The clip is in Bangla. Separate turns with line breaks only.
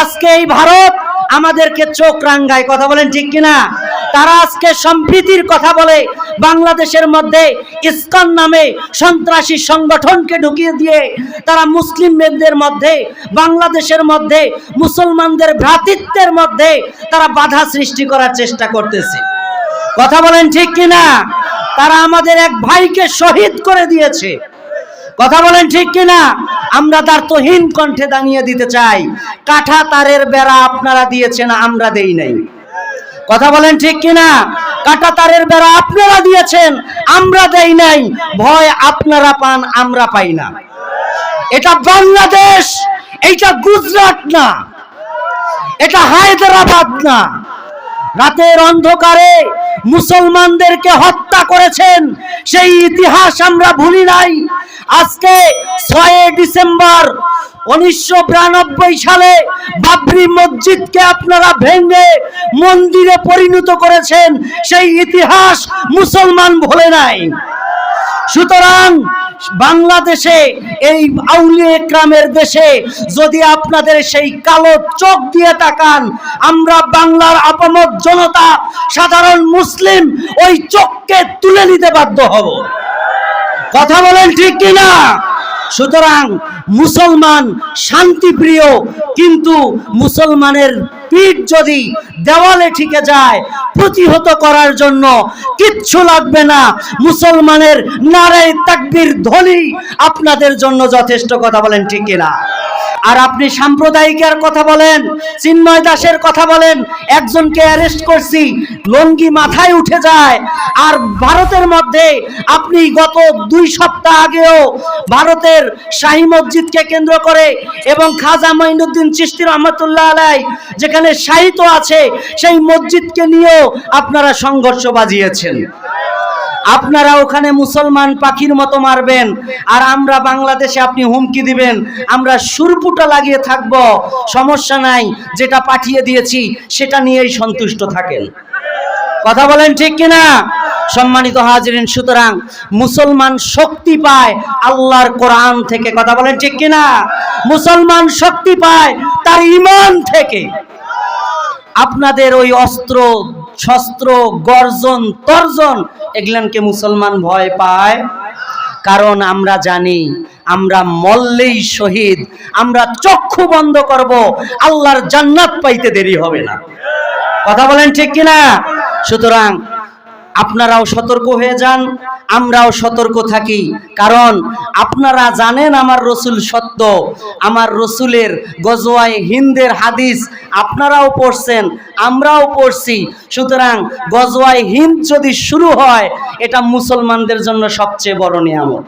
আজকে এই ভারত আমাদেরকে চোখ রাঙ্গায় কথা বলেন ঠিক কিনা? তারা আজকে সম্প্রীতির কথা বলে, বাংলাদেশের মধ্যে ইস্কন নামে সন্ত্রাসী সংগঠনকে ঢুকিয়ে দিয়ে তারা মুসলিমদের মধ্যে, বাংলাদেশের মধ্যে, মুসলমানদের ভ্রাতৃত্বের মধ্যে তারা বাধা সৃষ্টি করার চেষ্টা করতেছে। কথা বলেন ঠিক কিনা? তারা আমাদের এক ভাইকে শহীদ করে দিয়েছে। কথা বলেন ঠিক কিনা? আমরা তার তহিন কণ্ঠে দাঁড়িয়ে দিতে চাই। কাঠা তারের বেড়া আপনারা দিয়েছেন, আমরা দেই নাই। কথা বলেন ঠিক কিনা? কাটা তারের বেড়া আপনারা দিয়েছেন, আমরা দেই নাই। ভয় আপনারা পান, আমরা পাই না। এটা বাংলাদেশ, এইটা গুজরাট না। এটা হায়দ্রাবাদ না। রাতের অন্ধকারে মুসলমানদেরকে হত্যা করেছেন, সেই ইতিহাস আমরা ভুলি নাই। আজকে ছয় ডিসেম্বর উনিশশো বিরানব্বই সালে বাবরি মসজিদকে আপনারা মন্দিরে পরিণত করেছেন, সেই ইতিহাস মুসলমান ভুলে নাই। সুতরাং বাংলাদেশে, এই আউলিয়ে একরামের দেশে যদি আপনাদের সেই কালো চোখ দিয়ে তাকান, আমরা বাংলার আপামত জনতা, সাধারণ মুসলিম, ওই চোখকে তুলে নিতে বাধ্য হব। কথা বলেন ঠিক কিনা? সুতরাং মুসলমান শান্তিপ্রিয়, কিন্তু মুসলমানের পিঠ যদি দেওয়ালে ঠিকে যায়, প্রতিহত করার জন্য কিচ্ছু লাগবে না। মুসলমানের নারায় তাকবির ধ্বনি আপনাদের জন্য যথেষ্ট, কথা বলেন ঠিক কিনা? আর আপনি সাম্প্রদায়িকের কথা বলেন, চিন্ময় দাসের কথা বলেন, একজনকে অ্যারেস্ট করছি, লঙ্গি মাথায় উঠে যায়। আর ভারতের মধ্যে আপনি গত দুই সপ্তাহ আগেও ভারতের শাহী মসজিদকে কেন্দ্র করে এবং খাজা মাইনুদ্দিন চিস্তি রহমতুল্লাহ আলাই যেখানে সাহিত্য আছে, সেই মসজিদকে নিয়েও আপনারা সংঘর্ষ বাজিয়েছেন। আপনারা ওখানে মুসলমান পাখির মতো মারবেন। আর আমরা বাংলাদেশে আপনি হুমকি দিবেন। আমরা সুরপুটা লাগিয়ে থাকব। সমস্যা নাই, যেটা পাঠিয়ে দিয়েছি, সেটা নিয়েই সন্তুষ্ট থাকেন। কথা বলেন ঠিক কিনা? সম্মানিত হাজিরিন, সুতরাং মুসলমান শক্তি পায় আল্লাহর কোরআন থেকে। কথা বলেন ঠিক কিনা? মুসলমান শক্তি পায় তার ইমান থেকে। আপনাদের ওই অস্ত্র শস্ত্র, গর্জন, তর্জন, এগুলানকে মুসলমান ভয় পায়। কারণ আমরা জানি, আমরা মল্লেই শহীদ, আমরা চক্ষু বন্ধ করব, আল্লাহর জান্নাত পাইতে দেরি হবে না। কথা বলেন ঠিক কিনা? সুতরাং আপনারাও সতর্ক হয়ে যান, আমরাও সতর্ক থাকি। কারণ আপনারা জানেন আমার রসুল সত্য, আমার রসুলের গজওয়াই হিন্দের হাদিস আপনারাও পড়ছেন, আমরাও পড়ছি। সুতরাং গজওয়াই হিন্দ যদি শুরু হয়, এটা মুসলমানদের জন্য সবচেয়ে বড় নিয়ামত।